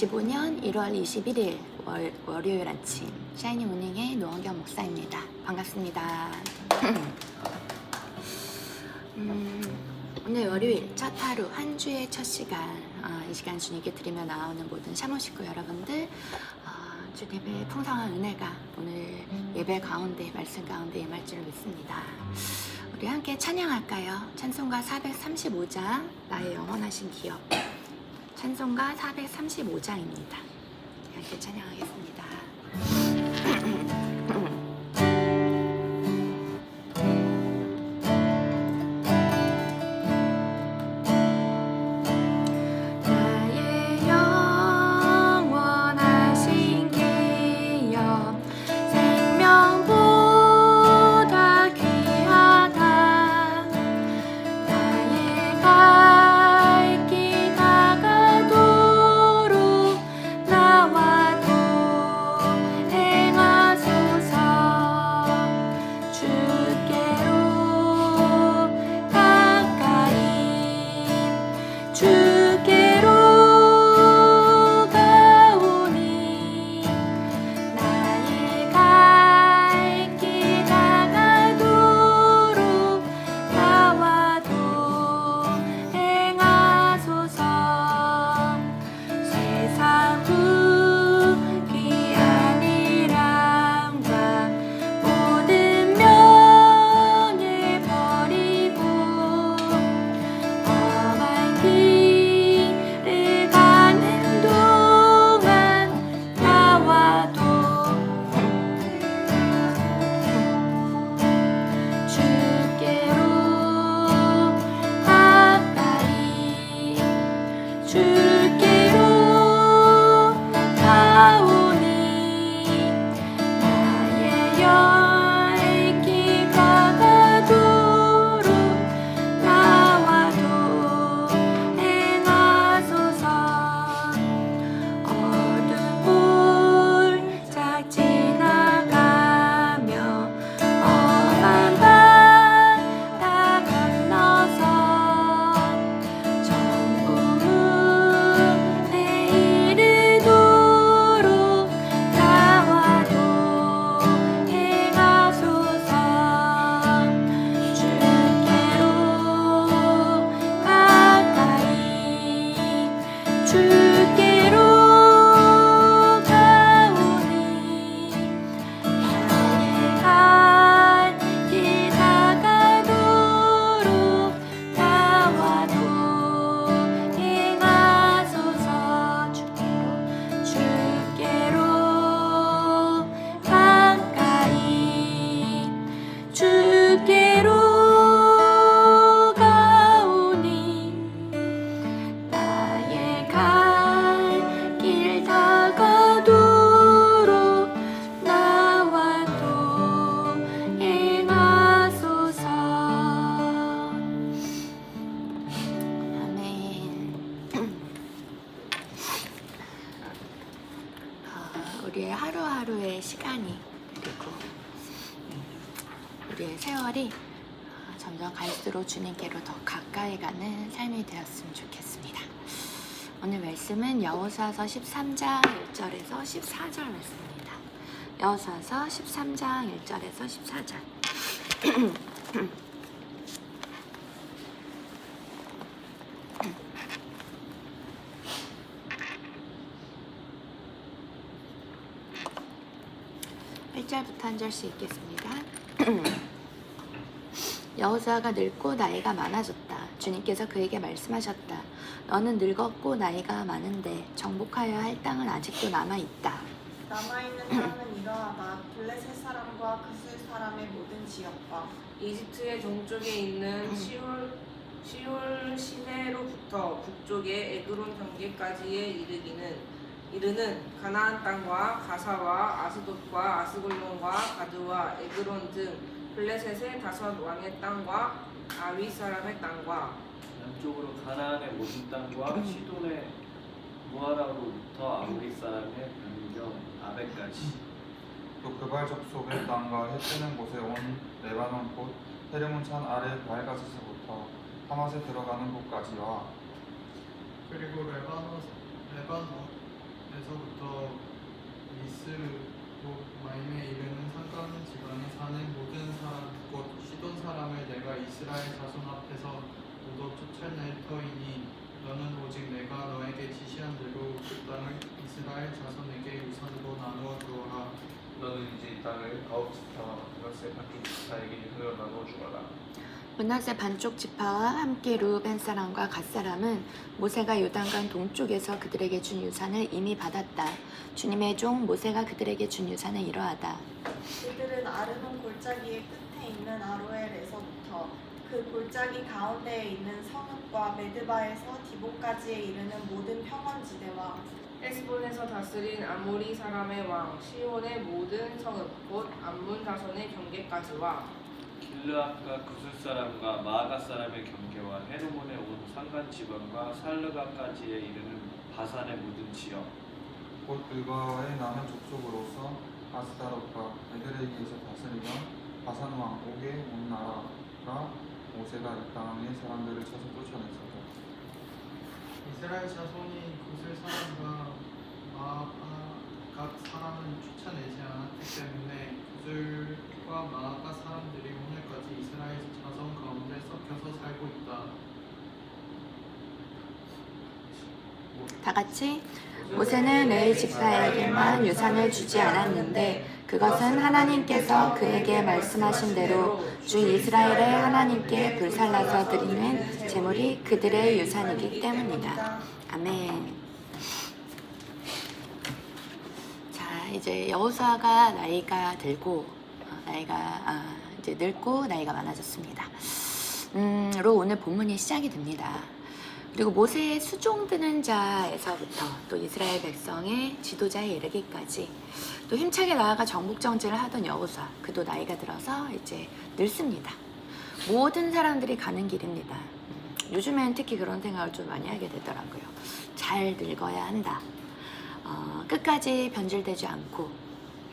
2025년 1월 21일 월, 월요일 아침 샤이니 모닝의 노원경 목사입니다. 반갑습니다. 음, 오늘 월요일 첫 하루 한 주의 첫 시간 어, 이 시간 주님께 드리며 나오는 모든 샤모 식구 여러분들 어, 주님의 풍성한 은혜가 오늘 예배 가운데 말씀 가운데 임할 줄을 믿습니다. 우리 함께 찬양할까요? 찬송가 435장 나의 영원하신 기업 찬송가 435장입니다. 함께 찬양하겠습니다. 갈수록 주님께로 더 가까이 가는 삶이 되었으면 좋겠습니다. 오늘 말씀은 여호수아서 13장 1절에서 14절 말씀입니다. 여호수아서 13장 1절에서 14절. 일절부터 한 절씩 읽겠습니다. 여호수아가 늙고 나이가 많아졌다. 주님께서 그에게 말씀하셨다. 너는 늙었고 나이가 많은데 정복하여야 할 땅은 아직도 남아 있다. 남아있는 땅은 이러하다. 블레셋 사람과 그슬 사람의 모든 지역과 이집트의 동쪽에 있는 시올 시올 시내로부터 북쪽의 에그론 경계까지에 이르기는 이르는 가나안 땅과 가사와 아스돗과 아스골론과 가드와 에그론 등 블레셋의 다섯 왕의 땅과 아위 사람의 땅과 남쪽으로 가나안의 모든 땅과 시돈의 무하라로부터 아모리 사람의 변경 아베까지. 또 그발 접속의 땅과 해 뜨는 곳에 온 레바논 꽃 헤르몬 산 아래 발가스에서부터 하맛에 들어가는 곳까지와 그리고 레바논, 레바논 앞에서부터 미스 마임에 이르는 상관 지방에 사는 모든 사람 곧 시돈 사람을 내가 이스라엘 자손 앞에서 모두 쫓아낼 터이니 너는 오직 내가 너에게 지시한 대로 그 땅을 이스라엘 자손에게 유산으로 나누어 주어라 너는 이제 이 땅을 아홉 지파와 그것의 반쪽 지파에게 유산으로 나누어 주어라. 문하세 반쪽 지파와 함께 루벤 사람과 갓 사람은 모세가 요단강 동쪽에서 그들에게 준 유산을 이미 받았다. 주님의 종 모세가 그들에게 준 유산은 이러하다. 그들은 아르논 골짜기의 끝에 있는 아로엘에서부터 그 골짜기 가운데에 있는 성읍과 메드바에서 디보까지에 이르는 모든 평원지대와 에스본에서 다스린 아모리 사람의 왕 시온의 모든 성읍 곧 암문 자손의 경계까지와 길르앗과 구슬 사람과 마아가 사람의 경계와 헤르몬의 온 산간 지방과 살르가까지에 이르는 바산의 모든 지역 곧 그거의 남은 족속으로서 아스타롯과 에드레이에서 다스리던 바산 왕 옥의 온 나라가 모세가 이 땅의 사람들을 쳐서 쫓아냈었다. 이스라엘 자손이 그슬 사람과 마아갓 사람은 쫓아내지 않았기 때문에 그슬과 마아갓 사람들이 오늘까지 이스라엘 자손 가운데 섞여서 살고 있다. 다 같이 모세는 레위 지파에게만 유산을 주지 않았는데 그것은 하나님께서 그에게 말씀하신 대로 주 이스라엘의 하나님께 불살라서 드리는 제물이 그들의 유산이기 때문이다. 아멘. 자, 이제 여호수아가 나이가 들고 어, 나이가 아, 이제 늙고 나이가 많아졌습니다. 음, 로 오늘 본문이 시작이 됩니다. 그리고 모세의 수종 드는 자에서부터 또 이스라엘 백성의 지도자에 이르기까지 또 힘차게 나아가 정복 정치를 하던 여호수아 그도 나이가 들어서 이제 늙습니다. 모든 사람들이 가는 길입니다. 음, 요즘엔 특히 그런 생각을 좀 많이 하게 되더라고요. 잘 늙어야 한다. 어, 끝까지 변질되지 않고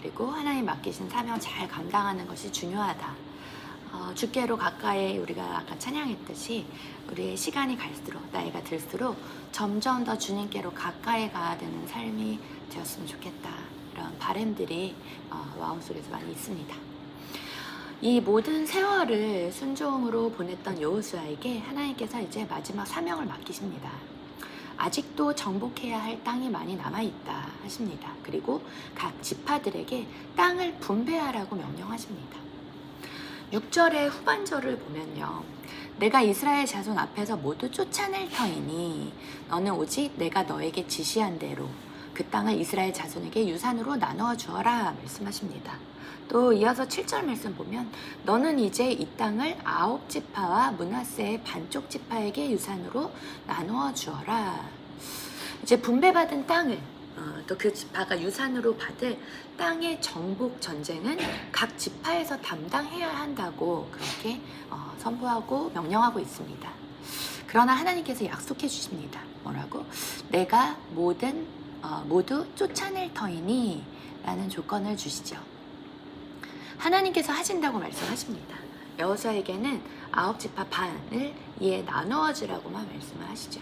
그리고 하나님 맡기신 사명 잘 감당하는 것이 중요하다. 어, 주께로 가까이 우리가 아까 찬양했듯이 우리의 시간이 갈수록 나이가 들수록 점점 더 주님께로 가까이 가야 되는 삶이 되었으면 좋겠다 이런 바램들이 어, 마음속에서 많이 있습니다. 이 모든 세월을 순종으로 보냈던 여호수아에게 하나님께서 이제 마지막 사명을 맡기십니다. 아직도 정복해야 할 땅이 많이 남아 있다 하십니다. 그리고 각 지파들에게 땅을 분배하라고 명령하십니다. 6절의 후반절을 보면요. 내가 이스라엘 자손 앞에서 모두 쫓아낼 터이니 너는 오직 내가 너에게 지시한 대로 그 땅을 이스라엘 자손에게 유산으로 나누어 주어라 말씀하십니다. 또 이어서 7절 말씀 보면 너는 이제 이 땅을 아홉 지파와 문하세의 반쪽 지파에게 유산으로 나누어 주어라. 이제 분배받은 땅을 어, 또그 지파가 유산으로 받을 땅의 정복 전쟁은 각 지파에서 담당해야 한다고 그렇게 어, 선포하고 명령하고 있습니다. 그러나 하나님께서 약속해 주십니다. 뭐라고? 내가 모든 어, 모두 쫓아낼 터이니 라는 조건을 주시죠. 하나님께서 하신다고 말씀하십니다. 여호수아에게는 아홉 지파 반을 이에 나누어 주라고만 말씀을 하시죠.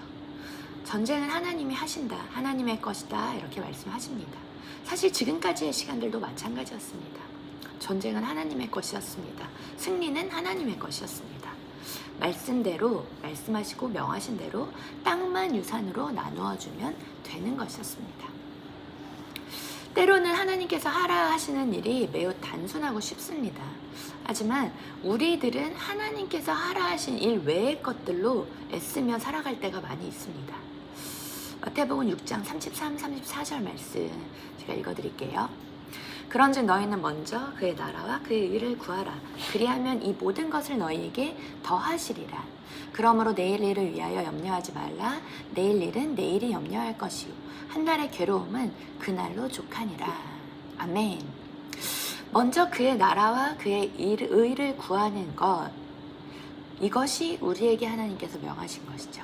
전쟁은 하나님이 하신다. 하나님의 것이다. 이렇게 말씀하십니다. 사실 지금까지의 시간들도 마찬가지였습니다. 전쟁은 하나님의 것이었습니다. 승리는 하나님의 것이었습니다. 말씀대로 말씀하시고 명하신 대로 땅만 유산으로 나누어 주면 되는 것이었습니다. 때로는 하나님께서 하라 하시는 일이 매우 단순하고 쉽습니다. 하지만 우리들은 하나님께서 하라 하신 일 외의 것들로 애쓰며 살아갈 때가 많이 있습니다. 마태복음 6장 33, 34절 말씀 제가 읽어드릴게요. 그런즉 너희는 먼저 그의 나라와 그의 의를 구하라. 그리하면 이 모든 것을 너희에게 더하시리라. 그러므로 내일 일을 위하여 염려하지 말라. 내일 일은 내일이 염려할 것이요. 한 날의 괴로움은 그날로 족하니라. 아멘. 먼저 그의 나라와 그의 일- 의를 구하는 것. 이것이 우리에게 하나님께서 명하신 것이죠.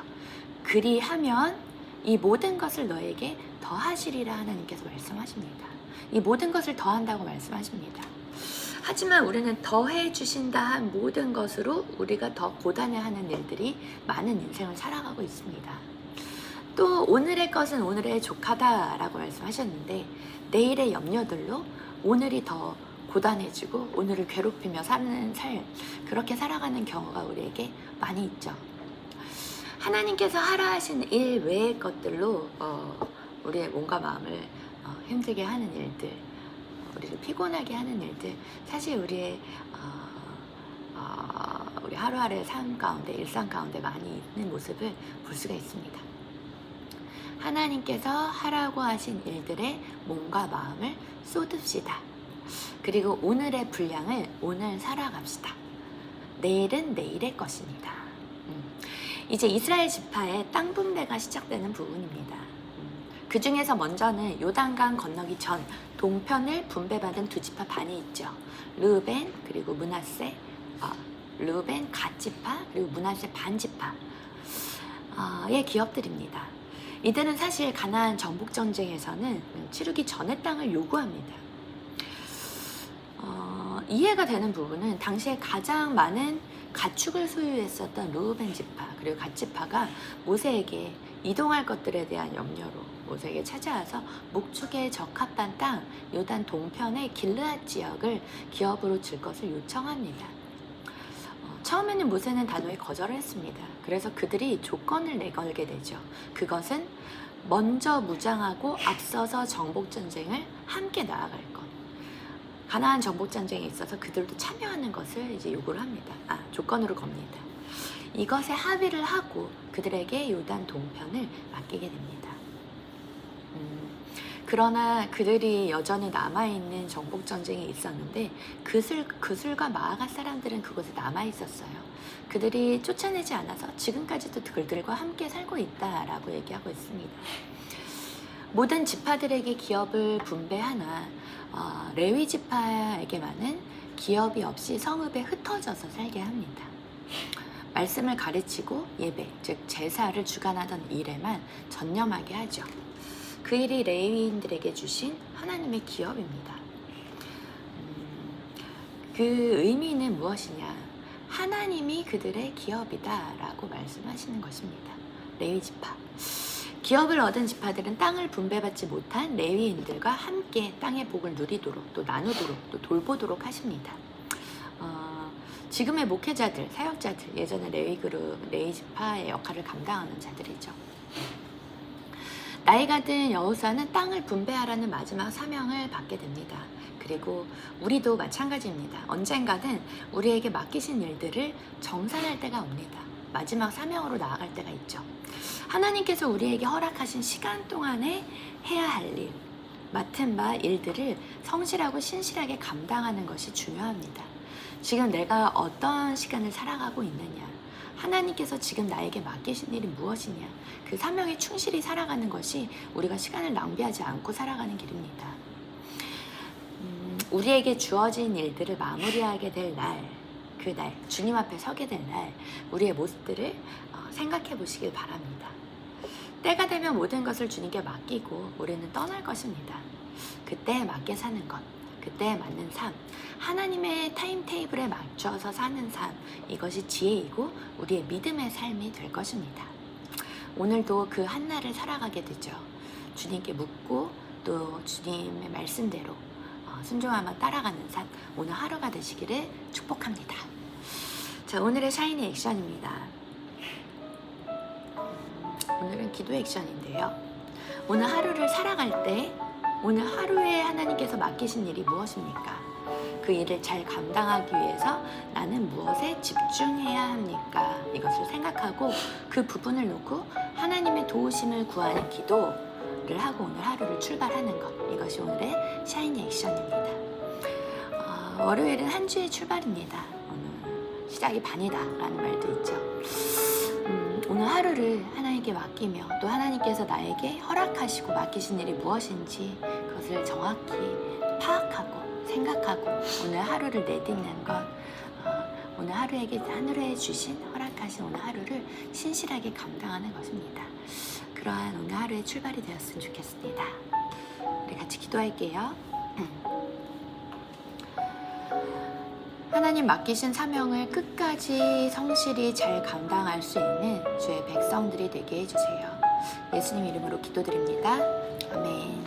그리하면 이 모든 것을 너에게 더하시리라 하나님께서 말씀하십니다. 이 모든 것을 더한다고 말씀하십니다. 하지만 우리는 더해 주신다 한 모든 것으로 우리가 더 고단해하는 일들이 많은 인생을 살아가고 있습니다. 또 오늘의 것은 오늘의 족하다라고 말씀하셨는데 내일의 염려들로 오늘이 더 고단해지고 오늘을 괴롭히며 사는 삶 그렇게 살아가는 경우가 우리에게 많이 있죠. 하나님께서 하라 하신 일 외의 것들로 어, 우리의 몸과 마음을 어, 힘들게 하는 일들, 우리를 피곤하게 하는 일들, 사실 우리의 어, 어, 우리 하루하루의 삶 가운데 일상 가운데 많이 있는 모습을 볼 수가 있습니다. 하나님께서 하라고 하신 일들에 몸과 마음을 쏟읍시다. 그리고 오늘의 분량을 오늘 살아갑시다. 내일은 내일의 것입니다. 음. 이제 이스라엘 지파의 땅 분배가 시작되는 부분입니다. 그 중에서 먼저는 요단강 건너기 전 동편을 분배받은 두 지파 반이 있죠. 르벤 그리고 문하세, 아, 르벤 갓지파 그리고 문하세 반지파의 기업들입니다. 이들은 사실 가나안 정복 전쟁에서는 치르기 전의 땅을 요구합니다. 어, 이해가 되는 부분은 당시에 가장 많은 가축을 소유했었던 루벤 지파 그리고 갓 지파가 모세에게 이동할 것들에 대한 염려로 모세에게 찾아와서 목축에 적합한 땅 요단 동편의 길르앗 지역을 기업으로 줄 것을 요청합니다. 어, 처음에는 모세는 단호히 거절을 했습니다. 그래서 그들이 조건을 내걸게 되죠. 그것은 먼저 무장하고 앞서서 정복 전쟁을 함께 나아갈 것. 가나안 정복 전쟁에 있어서 그들도 참여하는 것을 이제 요구를 합니다. 아, 조건으로 겁니다. 이것에 합의를 하고 그들에게 요단 동편을 맡기게 됩니다. 음, 그러나 그들이 여전히 남아있는 정복 전쟁이 있었는데 그슬, 그술과 마아가 사람들은 그곳에 남아 있었어요. 그들이 쫓아내지 않아서 지금까지도 그들과 함께 살고 있다라고 얘기하고 있습니다. 모든 지파들에게 기업을 분배하나 어, 레위 지파에게만은 기업이 없이 성읍에 흩어져서 살게 합니다. 말씀을 가르치고 예배, 즉 제사를 주관하던 일에만 전념하게 하죠. 그 일이 레위인들에게 주신 하나님의 기업입니다. 음, 그 의미는 무엇이냐? 하나님이 그들의 기업이다라고 말씀하시는 것입니다. 레위 지파. 기업을 얻은 지파들은 땅을 분배받지 못한 레위인들과 함께 땅의 복을 누리도록 또 나누도록 또 돌보도록 하십니다. 어, 지금의 목회자들, 사역자들, 예전에 레위 그룹, 레위 지파의 역할을 감당하는 자들이죠. 나이가 든 여호사는 땅을 분배하라는 마지막 사명을 받게 됩니다. 그리고 우리도 마찬가지입니다. 언젠가는 우리에게 맡기신 일들을 정산할 때가 옵니다. 마지막 사명으로 나아갈 때가 있죠. 하나님께서 우리에게 허락하신 시간 동안에 해야 할 일, 맡은 바 일들을 성실하고 신실하게 감당하는 것이 중요합니다. 지금 내가 어떤 시간을 살아가고 있느냐, 하나님께서 지금 나에게 맡기신 일이 무엇이냐, 그 사명에 충실히 살아가는 것이 우리가 시간을 낭비하지 않고 살아가는 길입니다. 음, 우리에게 주어진 일들을 마무리하게 될 날, 그 날, 주님 앞에 서게 될 날, 우리의 모습들을 어, 생각해 보시길 바랍니다. 때가 되면 모든 것을 주님께 맡기고 우리는 떠날 것입니다. 그때에 맞게 사는 것, 그때에 맞는 삶, 하나님의 타임테이블에 맞춰서 사는 삶, 이것이 지혜이고 우리의 믿음의 삶이 될 것입니다. 오늘도 그 한날을 살아가게 되죠. 주님께 묻고 또 주님의 말씀대로 어, 순종하며 따라가는 삶, 오늘 하루가 되시기를 축복합니다. 자, 오늘의 샤이니 액션입니다. 오늘은 기도 액션인데요. 오늘 하루를 살아갈 때 오늘 하루에 하나님께서 맡기신 일이 무엇입니까? 그 일을 잘 감당하기 위해서 나는 무엇에 집중해야 합니까? 이것을 생각하고 그 부분을 놓고 하나님의 도우심을 구하는 기도를 하고 오늘 하루를 출발하는 것. 이것이 오늘의 샤이니 액션입니다. 어, 월요일은 한 주의 출발입니다. 오늘 시작이 반이다 라는 말도 있죠. 음, 오늘 하루를 하나님 께 맡기며 또 하나님께서 나에게 허락하시고 맡기신 일이 무엇인지 그것을 정확히 파악하고 생각하고 오늘 하루를 내딛는 것 어, 오늘 하루에게 하늘에 주신 허락하신 오늘 하루를 신실하게 감당하는 것입니다. 그러한 오늘 하루의 출발이 되었으면 좋겠습니다. 우리 같이 기도할게요. 하나님 맡기신 사명을 끝까지 성실히 잘 감당할 수 있는 주의 백성들이 되게 해주세요. 예수님 이름으로 기도드립니다. 아멘.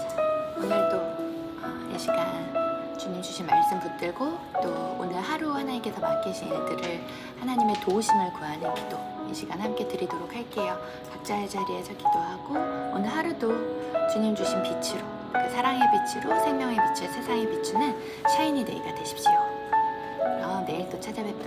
자, 오늘도 어, 이 시간 주님 주신 말씀 붙들고 또 오늘 하루 하나님께서 맡기신 일들을 하나님의 도우심을 구하는 기도 이 시간 함께 드리도록 할게요. 각자의 자리에서 기도하고 오늘 하루도 주님 주신 빛으로 그 사랑의 빛으로 생명의 빛을 세상에 비추는 샤이니 데이가 되십시오. 그럼 내일 또 찾아뵙겠습니다.